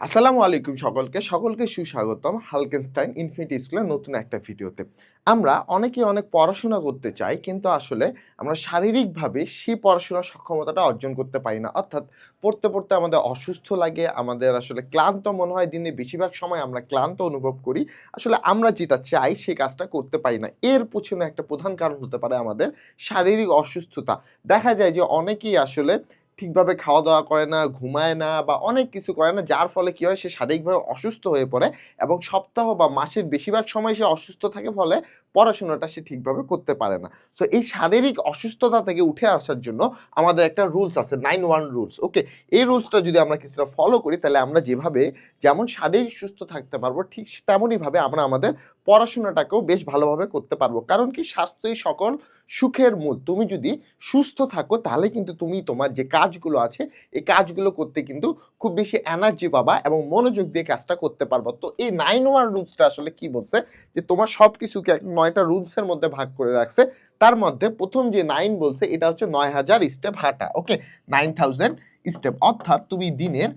আসসালামু আলাইকুম সকলকে। সকলকে সুস্বাগতম হালকেনস্টাইন ইনফিনিটি স্কুলের নতুন একটা ভিডিওতে। আমরা অনেকে অনেক পড়াশোনা করতে চাই, কিন্তু আসলে আমরা শারীরিকভাবে সেই পড়াশোনার সক্ষমতাটা অর্জন করতে পারি না। অর্থাৎ পড়তে পড়তে আমাদের অসুস্থ লাগে, আমাদের আসলে ক্লান্ত মনে হয়, দিনে বেশিরভাগ সময় আমরা ক্লান্ত অনুভব করি। আসলে আমরা যেটা চাই সেই কাজটা করতে পারি না। এর পেছনে একটা প্রধান কারণ হতে পারে আমাদের শারীরিক অসুস্থতা। দেখা যায় যে অনেকেই আসলে ঠিকভাবে খাওয়া দাওয়া করে না, ঘুমায় না বা অনেক কিছু করে না, যার ফলে কি হয়, সে শারীরিকভাবে অসুস্থ হয়ে পড়ে এবং সপ্তাহ বা মাসের বেশিরভাগ সময় সে অসুস্থ থাকে, ফলে পড়াশোনাটা সে ঠিকভাবে করতে পারে না। সো এই শারীরিক অসুস্থতা থেকে উঠে আসার জন্য আমাদের একটা রুলস আছে নাইন ওয়ান রুলস ওকে এই রুলসটা যদি আমরা কিছুটা ফলো করি, তাহলে আমরা যেভাবে যেমন শারীরিক সুস্থ থাকতে পারব, ঠিক তেমনইভাবে আমরা আমাদের পড়াশোনাটাকেও বেশ ভালোভাবে করতে পারব। কারণ কি, স্বাস্থ্যই সকল সুখের মূল। তুমি যদি সুস্থ থাকো, তাহলে কিন্তু তুমি তোমার যে কাজগুলো আছে, এই কাজগুলো করতে কিন্তু খুব বেশি এনার্জি পাবা এবং মনোযোগ দিয়ে কাজটা করতে পারবা। তো এই নাইন ওয়ান রুলসটা আসলে কি বলছে? যে তোমার সব কিছুকে নয়টা রুলসের মধ্যে ভাগ করে রাখছে। তার মধ্যে প্রথম যে নাইন বলছে, এটা হচ্ছে নয় হাজার স্টেপ হাঁটা ওকে নাইন থাউজেন্ড স্টেপ অর্থাৎ তুমি দিনের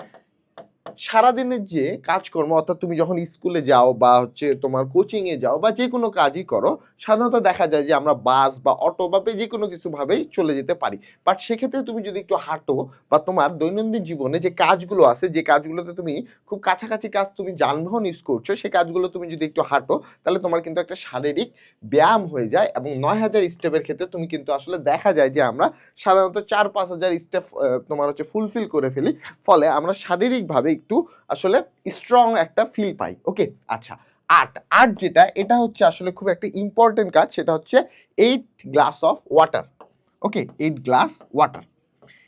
সারাদিনের যে কাজকর্ম, অর্থাৎ তুমি যখন স্কুলে যাও বা হচ্ছে তোমার কোচিংয়ে যাও বা যে কোনো কাজই করো, সাধারণত দেখা যায় যে আমরা বাস বা অটো বা যে কোনো কিছুভাবেই চলে যেতে পারি। বাট সেক্ষেত্রে তুমি যদি একটু হাঁটো বা তোমার দৈনন্দিন জীবনে যে কাজগুলো আছে, যে কাজগুলোতে তুমি খুব কাছাকাছি কাজ তুমি যানবাহন ইউজ করছ, সে কাজগুলো তুমি যদি একটু হাঁটো, তাহলে তোমার কিন্তু একটা শারীরিক ব্যায়াম হয়ে যায় এবং নয় হাজার স্টেপের ক্ষেত্রে তুমি কিন্তু আসলে দেখা যায় যে আমরা সাধারণত চার পাঁচ হাজার স্টেপ তোমার হচ্ছে ফুলফিল করে ফেলি। ফলে আমরা শারীরিকভাবে একটু আসলে স্ট্রং একটা ফিল পাই। ওকে আচ্ছা। আট আট যেটা, এটা হচ্ছে আসলে খুব একটা ইম্পর্টেন্ট কাজ, সেটা হচ্ছে eight glass of water okay eight glass water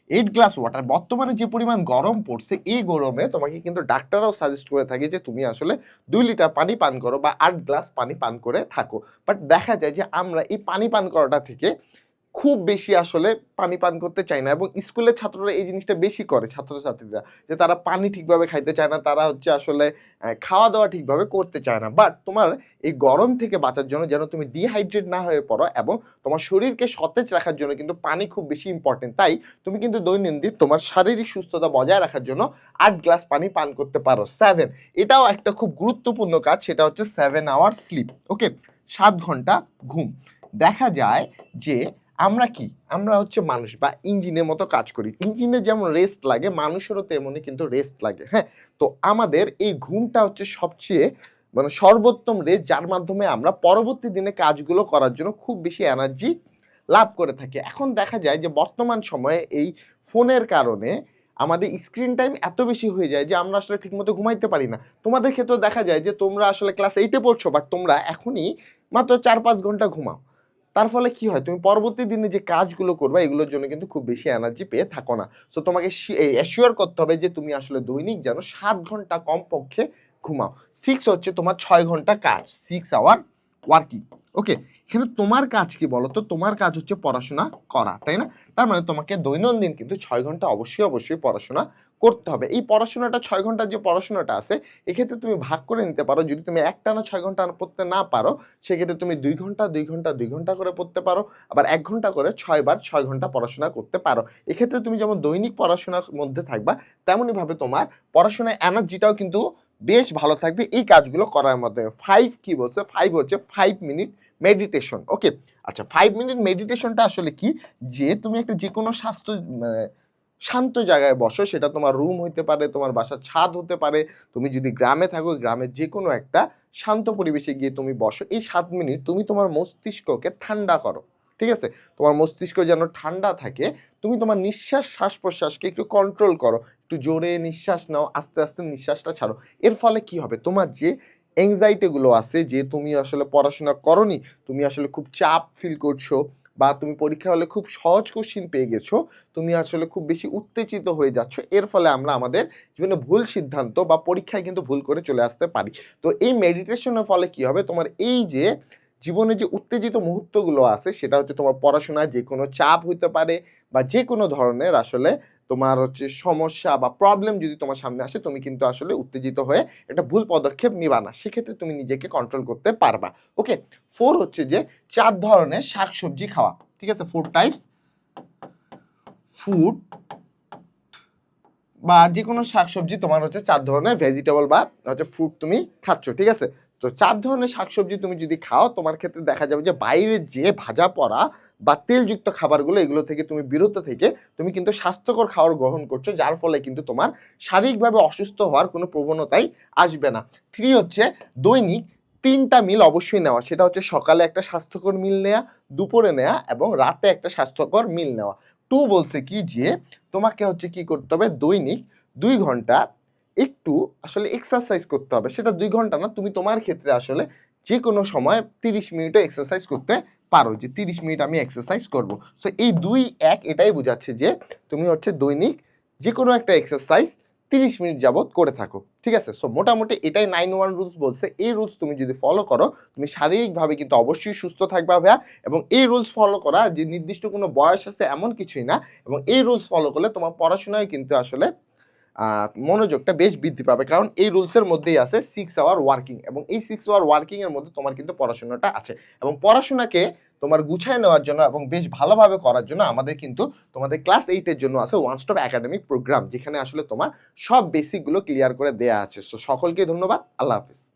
eight glass water বর্তমানে যে পরিমাণ গরম পড়ছে, এই গরমে তোমাকে কিন্তু ডাক্তাররাও সাজেস্ট করে থাকে যে তুমি আসলে দুই লিটার পানি পান করো বা আট গ্লাস পানি পান করে থাকো। বাট দেখা যায় যে আমরা এই পানি পান করাটা থেকে খুব বেশি আসলে পানি পান করতে চায় না এবং স্কুলের ছাত্ররা এই জিনিসটা বেশি করে, ছাত্রছাত্রীরা, যে তারা পানি ঠিকভাবে খাইতে চায় না, তারা হচ্ছে আসলে খাওয়া দাওয়া ঠিকভাবে করতে চায় না। বাট তোমার এই গরম থেকে বাঁচার জন্য যেন তুমি ডিহাইড্রেট না হয়ে পড়ো এবং তোমার শরীরকে সতেজ রাখার জন্য কিন্তু পানি খুব বেশি ইম্পর্টেন্ট তাই তুমি কিন্তু দৈনন্দিন তোমার শারীরিক সুস্থতা বজায় রাখার জন্য আট গ্লাস পানি পান করতে পারো। সেভেন এটাও একটা খুব গুরুত্বপূর্ণ কাজ, সেটা হচ্ছে সেভেন আওয়ার স্লিপ ওকে সাত ঘণ্টা ঘুম। দেখা যায় যে আমরা কি? আমরা হচ্ছে মানুষ বা ইঞ্জিনের মতো কাজ করি। ইঞ্জিনে যেমন রেস্ট লাগে, মানুষেরও তেমনই কিন্তু রেস্ট লাগে হ্যাঁ? তো আমাদের এই ঘুমটা হচ্ছে সবচেয়ে মানে সর্বোত্তম রেস্ট যার মাধ্যমে আমরা পরবর্তী দিনে কাজগুলো করার জন্য খুব বেশি এনার্জি লাভ করে থাকি। এখন দেখা যায় যে বর্তমান সময়ে এই ফোনের কারণে আমাদের স্ক্রিন টাইম এত বেশি হয়ে যায় যে আমরা আসলে ঠিকমতো ঘুমাইতে পারি না। তোমাদের ক্ষেত্রে দেখা যায় যে তোমরা আসলে ক্লাস এইটে পড়ছো বাট তোমরা এখনই মাত্র চার পাঁচ ঘণ্টা ঘুমাও। তার ফলে কি হয়? তুমি পরবর্তী দিনে যে কাজগুলো করবে, এগুলোর জন্য কিন্তু খুব বেশি এনার্জি পেয়ে থাকো না। সো তোমাকে অ্যাসিওর করতে হবে যে তুমি আসলে দৈনিক যেন সাত ঘণ্টা কমপক্ষে ঘুমাও। সিক্স হচ্ছে তোমার ছয় ঘণ্টা কাজ। সিক্স আওয়ার ওয়ার্কিং ওকে এখানে তোমার কাজ কি বলো তো তোমার কাজ হচ্ছে পড়াশোনা করা, তাই না? তার মানে তোমাকে দৈনন্দিন কিন্তু ছয় ঘণ্টা অবশ্যই অবশ্যই পড়াশোনা করতে হবে। এই পড়াশোনাটা ছয় ঘণ্টার যে পড়াশোনাটা আছে, এক্ষেত্রে তুমি ভাগ করে নিতে পারো। যদি তুমি একটানা ছয় ঘণ্টা পড়তে না পারো, সেক্ষেত্রে তুমি দুই ঘণ্টা দুই ঘণ্টা দুই ঘণ্টা করে পড়তে পারো। আবার এক ঘণ্টা করে ছয়বার ছয় ঘণ্টা পড়াশোনা করতে পারো। এক্ষেত্রে তুমি যেমন দৈনিক পড়াশোনার মধ্যে থাকবা, তেমনইভাবে তোমার পড়াশোনায় এনার্জিটাও কিন্তু বেশ ভালো থাকবে। এই কাজগুলো করার মাধ্যমে ফাইভ কি বলছে? ফাইভ হচ্ছে ফাইভ মিনিট মেডিটেশন ওকে আচ্ছা ফাইভ মিনিট মেডিটেশনটা আসলে কি? যে তুমি একটা যে কোনো স্বাস্থ্য মানে শান্ত জায়গায় বসো, সেটা তোমার রুম হতে পারে, তোমার বাসার ছাদ হতে পারে, তুমি যদি গ্রামে থাকো, গ্রামের যে কোনো একটা শান্ত পরিবেশে গিয়ে তুমি বসো, এই সাত মিনিট তুমি তোমার মস্তিষ্ককে ঠান্ডা করো, ঠিক আছে? তোমার মস্তিষ্ক যেন ঠান্ডা থাকে, তুমি তোমার নিঃশ্বাস শ্বাস প্রশ্বাসকে একটু কন্ট্রোল করো, একটু জোরে নিঃশ্বাস নাও, আস্তে আস্তে নিঃশ্বাসটা ছাড়ো। এর ফলে কি হবে? তোমার যে এংজাইটিগুলো আছে, যে তুমি আসলে পড়াশোনা করনি, তুমি আসলে খুব চাপ ফিল করছ বা তুমি পরীক্ষা হলে খুব সহজ কোশ্চিন পেয়ে গেছো, তুমি আসলে খুব বেশি উত্তেজিত হয়ে যাচ্ছ। এর ফলে আমরা আমাদের জীবনে ভুল সিদ্ধান্ত বা পরীক্ষায় কিন্তু ভুল করে চলে আসতে পারি। তো এই মেডিটেশনের ফলে কি হবে? তোমার এই যে জীবনে যে উত্তেজিত মুহূর্তগুলো আছে, সেটা হচ্ছে তোমার পড়াশোনায় যে কোনো চাপ হইতে পারে বা যে কোনো ধরনের আসলে তোমার হচ্ছে সমস্যা বা প্রবলেম যদি তোমার সামনে আসে, তুমি কিন্তু আসলে উত্তেজিত হয়ে একটা ভুল পদক্ষেপ নিবা না। সেক্ষেত্রে তুমি নিজেকে কন্ট্রোল করতে পারবা। ওকে ফোর হচ্ছে যে চার ধরনের শাকসবজি খাওয়া। ঠিক আছে? ফোর টাইপস ফুড বা যে কোনো শাকসবজি তোমার হচ্ছে চার ধরনের ভেজিটেবল বা হচ্ছে ফুড তুমি খাচ্ছ। ঠিক আছে? তো চার ধরনের শাকসবজি তুমি যদি খাও, তোমার ক্ষেত্রে দেখা যাবে যে বাইরে যে ভাজা পড়া বা তেলযুক্ত খাবারগুলো, এগুলো থেকে তুমি বিরত থেকে তুমি কিন্তু স্বাস্থ্যকর খাবার গ্রহণ করছ, যার ফলে কিন্তু তোমার শারীরিকভাবে অসুস্থ হওয়ার কোনো প্রবণতাই আসবে না। থ্রি হচ্ছে দৈনিক তিনটা মিল অবশ্যই নেওয়া, সেটা হচ্ছে সকালে একটা স্বাস্থ্যকর মিল নেওয়া দুপুরে নেওয়া এবং রাতে একটা স্বাস্থ্যকর মিল নেওয়া। টু বলছে কি যে তোমাকে হচ্ছে কি করতে হবে, দৈনিক দুই ঘণ্টা একটু আসলে এক্সারসাইজ করতে হবে। সেটা দুই ঘণ্টা না, তুমি তোমার ক্ষেত্রে আসলে যে কোনো সময় তিরিশ মিনিটও এক্সারসাইজ করতে পারো যে তিরিশ মিনিট আমি এক্সারসাইজ করব। সো এই দুই এক এটাই বোঝাচ্ছে যে তুমি হচ্ছে দৈনিক যে কোনো একটা এক্সারসাইজ তিরিশ মিনিট যাবত করে থাকো। ঠিক আছে? সো মোটামুটি এটাই নাইন ওয়ান রুলস বলছে। এই রুলস তুমি যদি ফলো করো, তুমি শারীরিকভাবে কিন্তু অবশ্যই সুস্থ থাকবে ভাইয়া এবং এই রুলস ফলো করা যে নির্দিষ্ট কোনো বয়স আছে এমন কিছুই না এবং এই রুলস ফলো করলে তোমার পড়াশোনায় কিন্তু আসলে মনোযোগটা বেশ বৃদ্ধি পাবে। কারণ এই রুলসের মধ্যেই আছে সিক্স আওয়ার ওয়ার্কিং এবং এই সিক্স আওয়ার ওয়ার্কিংয়ের মধ্যে তোমার কিন্তু পড়াশোনাটা আছে। এবং পড়াশোনাকে তোমার গুছায় নেওয়ার জন্য এবং বেশ ভালোভাবে করার জন্য আমাদের কিন্তু তোমাদের ক্লাস এইটের জন্য আছে ওয়ান স্টপ একাডেমিক প্রোগ্রাম যেখানে আসলে তোমার সব বেসিকগুলো ক্লিয়ার করে দেয়া আছে। সো সকলকে ধন্যবাদ। আল্লাহ হাফিজ।